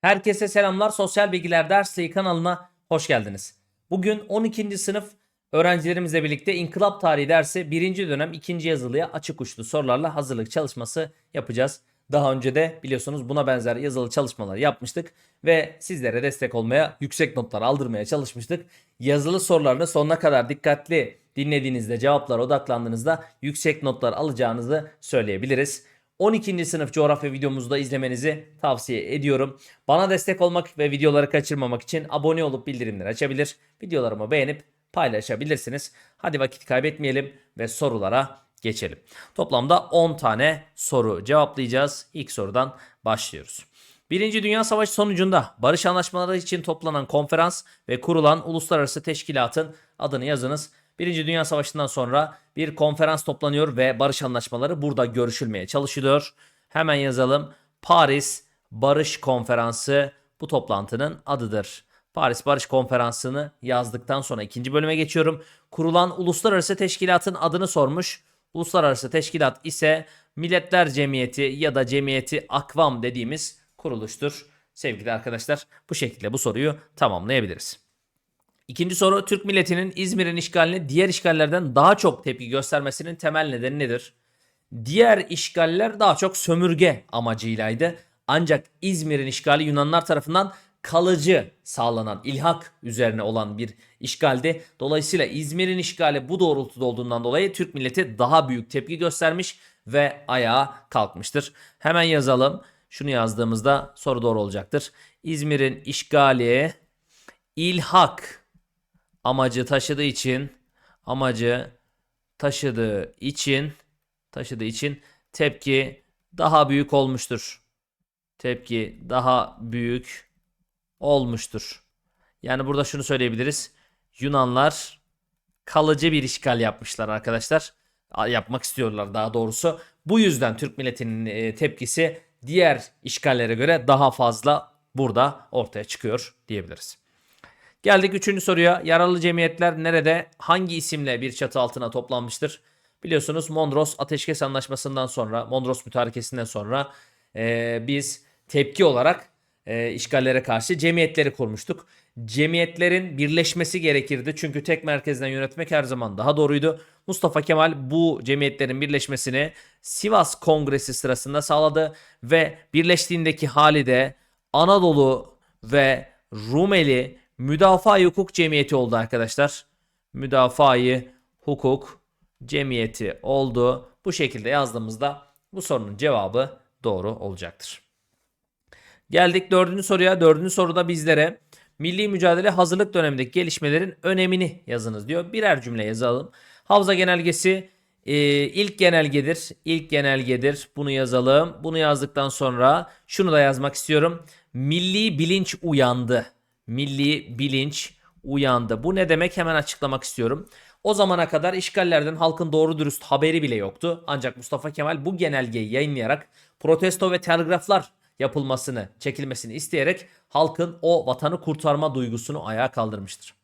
Herkese selamlar. Sosyal Bilgiler Dersliği kanalına hoş geldiniz. Bugün 12. sınıf öğrencilerimizle birlikte İnkılap Tarihi dersi 1. dönem 2. yazılıya açık uçlu sorularla hazırlık çalışması yapacağız. Daha önce de biliyorsunuz buna benzer yazılı çalışmalar yapmıştık ve sizlere destek olmaya, yüksek notlar aldırmaya çalışmıştık. Yazılı sorularını sonuna kadar dikkatli dinlediğinizde, cevaplara odaklandığınızda yüksek notlar alacağınızı söyleyebiliriz. 12. sınıf coğrafya videomuzu da izlemenizi tavsiye ediyorum. Bana destek olmak ve videoları kaçırmamak için abone olup bildirimleri açabilir. Videolarımı beğenip paylaşabilirsiniz. Hadi vakit kaybetmeyelim ve sorulara geçelim. Toplamda 10 tane soru cevaplayacağız. İlk sorudan başlıyoruz. Birinci Dünya Savaşı sonucunda barış anlaşmaları için toplanan konferans ve kurulan uluslararası teşkilatın adını yazınız. Birinci Dünya Savaşı'ndan sonra bir konferans toplanıyor ve barış anlaşmaları burada görüşülmeye çalışılıyor. Hemen yazalım. Paris Barış Konferansı bu toplantının adıdır. Paris Barış Konferansı'nı yazdıktan sonra ikinci bölüme geçiyorum. Kurulan uluslararası teşkilatın adını sormuş. Uluslararası teşkilat ise Milletler Cemiyeti ya da Cemiyeti Akvam dediğimiz kuruluştur. Sevgili arkadaşlar bu şekilde bu soruyu tamamlayabiliriz. İkinci soru Türk milletinin İzmir'in işgaline diğer işgallerden daha çok tepki göstermesinin temel nedeni nedir? Diğer işgaller daha çok sömürge amacıylaydı. Ancak İzmir'in işgali Yunanlar tarafından kalıcı sağlanan ilhak üzerine olan bir işgaldi. Dolayısıyla İzmir'in işgali bu doğrultuda olduğundan dolayı Türk milleti daha büyük tepki göstermiş ve ayağa kalkmıştır. Hemen yazalım. Şunu yazdığımızda soru doğru olacaktır. İzmir'in işgali ilhak amacı taşıdığı için amacı taşıdığı için taşıdığı için tepki daha büyük olmuştur. Tepki daha büyük olmuştur. Yani burada şunu söyleyebiliriz. Yunanlar kalıcı bir işgal yapmışlar arkadaşlar. Yapmak istiyorlar daha doğrusu. Bu yüzden Türk milletinin e, tepkisi diğer işgallere göre daha fazla burada ortaya çıkıyor diyebiliriz. Geldik üçüncü soruya. Yaralı cemiyetler nerede, hangi isimle bir çatı altına toplanmıştır? Biliyorsunuz Mondros Ateşkes Anlaşması'ndan sonra, Mondros Mütarekesi'nden sonra e, biz tepki olarak e, işgallere karşı cemiyetleri kurmuştuk. Cemiyetlerin birleşmesi gerekirdi çünkü tek merkezden yönetmek her zaman daha doğruydu. Mustafa Kemal bu cemiyetlerin birleşmesini Sivas Kongresi sırasında sağladı ve birleştiğindeki hali de Anadolu ve Rumeli Müdafaa Hukuk Cemiyeti oldu arkadaşlar. Müdafaa Hukuk Cemiyeti oldu. Bu şekilde yazdığımızda bu sorunun cevabı doğru olacaktır. Geldik dördüncü soruya. Dördüncü soruda bizlere milli mücadele hazırlık dönemindeki gelişmelerin önemini yazınız diyor. Birer cümle yazalım. Havza genelgesi e, ilk genelgedir. İlk genelgedir. Bunu yazalım. Bunu yazdıktan sonra şunu da yazmak istiyorum. Milli bilinç uyandı. Milli bilinç uyandı. Bu ne demek hemen açıklamak istiyorum. O zamana kadar işgallerden halkın doğru dürüst haberi bile yoktu. Ancak Mustafa Kemal bu genelgeyi yayınlayarak protesto ve telgraflar yapılmasını, çekilmesini isteyerek halkın o vatanı kurtarma duygusunu ayağa kaldırmıştır.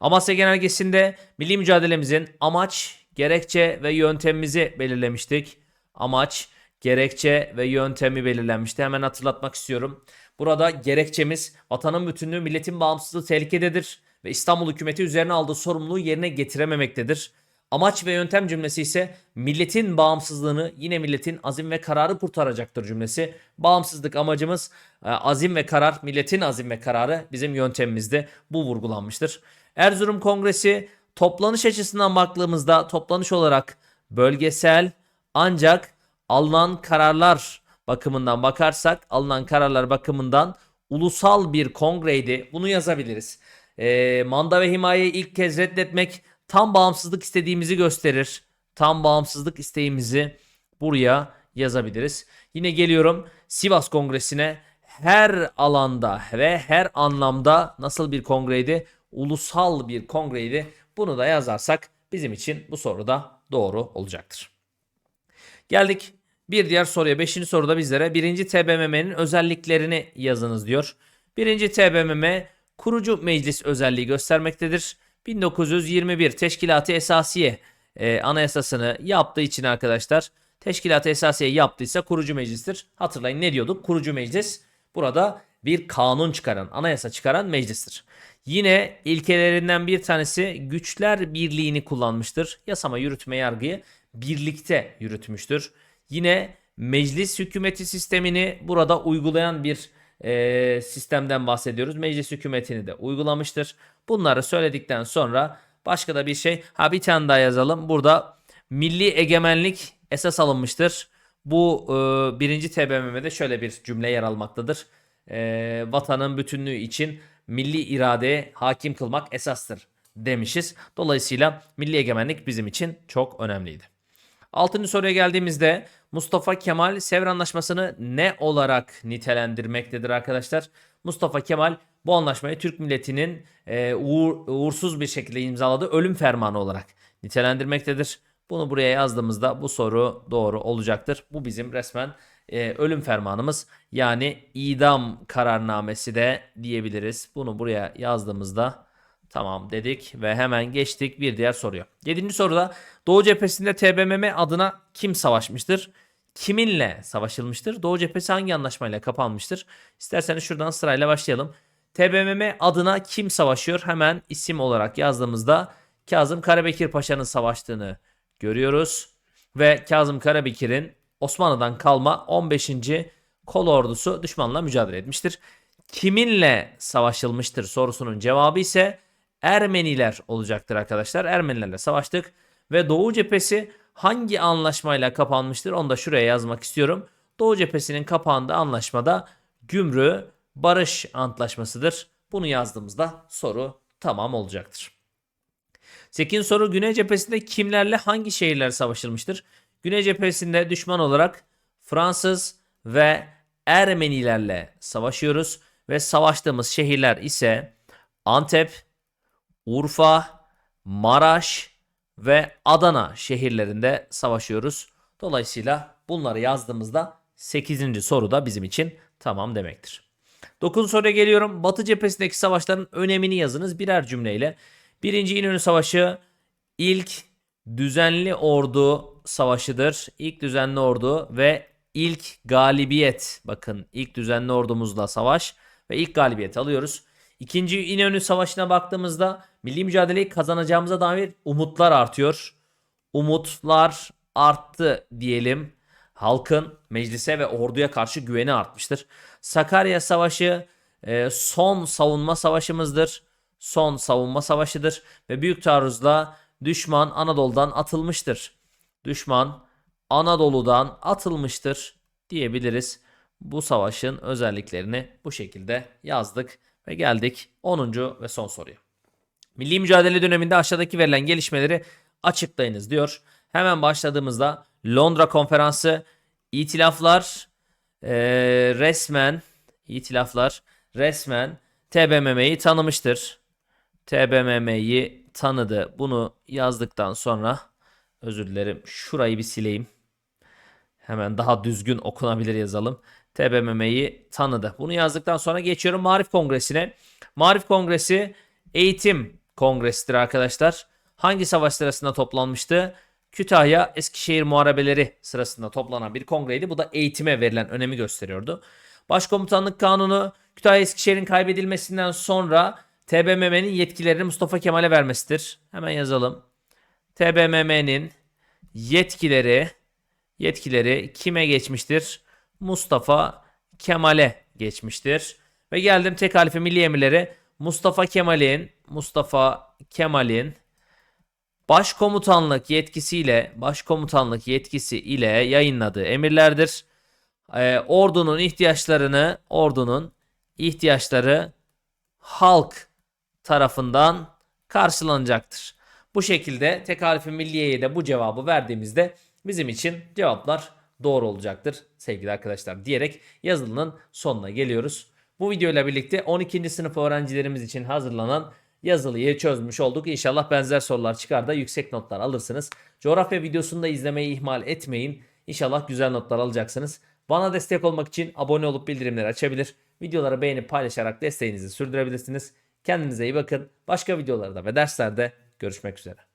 Amasya Genelgesi'nde milli mücadelemizin amaç, gerekçe ve yöntemimizi belirlemiştik. Amaç, gerekçe ve yöntemi belirlenmişti. Hemen hatırlatmak istiyorum. Burada gerekçemiz vatanın bütünlüğü, milletin bağımsızlığı tehlikededir ve İstanbul hükümeti üzerine aldığı sorumluluğu yerine getirememektedir. Amaç ve yöntem cümlesi ise milletin bağımsızlığını yine milletin azim ve kararı kurtaracaktır cümlesi. Bağımsızlık amacımız e, azim ve karar, milletin azim ve kararı bizim yöntemimizde bu vurgulanmıştır. Erzurum Kongresi toplanış açısından baktığımızda toplanış olarak bölgesel ancak alınan kararlar bakımından bakarsak alınan kararlar bakımından ulusal bir kongreydi. Bunu yazabiliriz. E, manda ve himayeyi ilk kez reddetmek tam bağımsızlık istediğimizi gösterir. Tam bağımsızlık isteğimizi buraya yazabiliriz. Yine geliyorum Sivas Kongresi'ne her alanda ve her anlamda nasıl bir kongreydi? Ulusal bir kongreydi. Bunu da yazarsak bizim için bu soru da doğru olacaktır. Geldik bir diğer soruya. Beşinci soruda bizlere birinci TBMM'nin özelliklerini yazınız diyor. Birinci TBMM kurucu meclis özelliği göstermektedir. 1921 Teşkilat-ı Esasiye e, anayasasını yaptığı için arkadaşlar Teşkilat-ı Esasiye yaptıysa kurucu meclistir. Hatırlayın ne diyorduk? Kurucu meclis burada bir kanun çıkaran, anayasa çıkaran meclistir. Yine ilkelerinden bir tanesi güçler birliğini kullanmıştır. Yasama, yürütme, yargıyı birlikte yürütmüştür. Yine meclis hükümeti sistemini burada uygulayan bir e, sistemden bahsediyoruz. Meclis hükümetini de uygulamıştır. Bunları söyledikten sonra başka da bir şey. Ha bir tane daha yazalım. Burada milli egemenlik esas alınmıştır. Bu e, birinci TBMM'de şöyle bir cümle yer almaktadır. E, vatanın bütünlüğü için milli iradeye hakim kılmak esastır demişiz. Dolayısıyla milli egemenlik bizim için çok önemliydi. Altıncı soruya geldiğimizde Mustafa Kemal Sevr Anlaşması'nı ne olarak nitelendirmektedir arkadaşlar? Mustafa Kemal bu anlaşmayı Türk milletinin e, uğur- uğursuz bir şekilde imzaladığı ölüm fermanı olarak nitelendirmektedir. Bunu buraya yazdığımızda bu soru doğru olacaktır. Bu bizim resmen e, ölüm fermanımız yani idam kararnamesi de diyebiliriz. Bunu buraya yazdığımızda Tamam dedik ve hemen geçtik bir diğer soruya. Yedinci soruda Doğu cephesinde TBMM adına kim savaşmıştır? Kiminle savaşılmıştır? Doğu cephesi hangi anlaşmayla kapanmıştır? İsterseniz şuradan sırayla başlayalım. TBMM adına kim savaşıyor? Hemen isim olarak yazdığımızda Kazım Karabekir Paşa'nın savaştığını görüyoruz. Ve Kazım Karabekir'in Osmanlı'dan kalma 15. kol ordusu düşmanla mücadele etmiştir. Kiminle savaşılmıştır sorusunun cevabı ise Ermeniler olacaktır arkadaşlar. Ermenilerle savaştık ve Doğu cephesi hangi anlaşmayla kapanmıştır onu da şuraya yazmak istiyorum. Doğu cephesinin kapağında anlaşmada Gümrü Barış Antlaşması'dır. Bunu yazdığımızda soru tamam olacaktır. 8. soru Güney cephesinde kimlerle hangi şehirler savaşılmıştır? Güney cephesinde düşman olarak Fransız ve Ermenilerle savaşıyoruz ve savaştığımız şehirler ise Antep, Urfa, Maraş ve Adana şehirlerinde savaşıyoruz. Dolayısıyla bunları yazdığımızda 8. soru da bizim için tamam demektir. 9. soruya geliyorum. Batı cephesindeki savaşların önemini yazınız birer cümleyle. Birinci İnönü Savaşı ilk düzenli ordu savaşıdır. İlk düzenli ordu ve ilk galibiyet. Bakın ilk düzenli ordumuzla savaş ve ilk galibiyet alıyoruz. İkinci İnönü Savaşı'na baktığımızda milli mücadeleyi kazanacağımıza dair umutlar artıyor. Umutlar arttı diyelim. Halkın meclise ve orduya karşı güveni artmıştır. Sakarya Savaşı e, son savunma savaşımızdır. Son savunma savaşıdır ve büyük taarruzla düşman Anadolu'dan atılmıştır. Düşman Anadolu'dan atılmıştır diyebiliriz. Bu savaşın özelliklerini bu şekilde yazdık ve geldik 10. ve son soruya. Milli mücadele döneminde aşağıdaki verilen gelişmeleri açıklayınız diyor. Hemen başladığımızda Londra konferansı itilaflar eee, resmen itilaflar resmen TBMM'yi tanımıştır. TBMM'yi tanıdı. Bunu yazdıktan sonra özür dilerim şurayı bir sileyim. Hemen daha düzgün okunabilir yazalım. TBMM'yi tanıdı. Bunu yazdıktan sonra geçiyorum Marif Kongresi'ne. Marif Kongresi eğitim kongresidir arkadaşlar. Hangi savaş sırasında toplanmıştı? Kütahya Eskişehir Muharebeleri sırasında toplanan bir kongreydi. Bu da eğitime verilen önemi gösteriyordu. Başkomutanlık Kanunu Kütahya Eskişehir'in kaybedilmesinden sonra TBMM'nin yetkilerini Mustafa Kemal'e vermesidir. Hemen yazalım. TBMM'nin yetkileri yetkileri kime geçmiştir? Mustafa Kemal'e geçmiştir. Ve geldim tek halife milli emirleri Mustafa Kemal'in Mustafa Kemal'in başkomutanlık yetkisiyle başkomutanlık yetkisi ile yayınladığı emirlerdir. Ee, ordunun ihtiyaçlarını ordunun ihtiyaçları halk tarafından karşılanacaktır. Bu şekilde tek halife milliyeye de bu cevabı verdiğimizde bizim için cevaplar doğru olacaktır sevgili arkadaşlar diyerek yazılının sonuna geliyoruz. Bu videoyla birlikte 12. sınıf öğrencilerimiz için hazırlanan yazılıyı çözmüş olduk. İnşallah benzer sorular çıkar da yüksek notlar alırsınız. Coğrafya videosunu da izlemeyi ihmal etmeyin. İnşallah güzel notlar alacaksınız. Bana destek olmak için abone olup bildirimleri açabilir. Videoları beğenip paylaşarak desteğinizi sürdürebilirsiniz. Kendinize iyi bakın. Başka videolarda ve derslerde görüşmek üzere.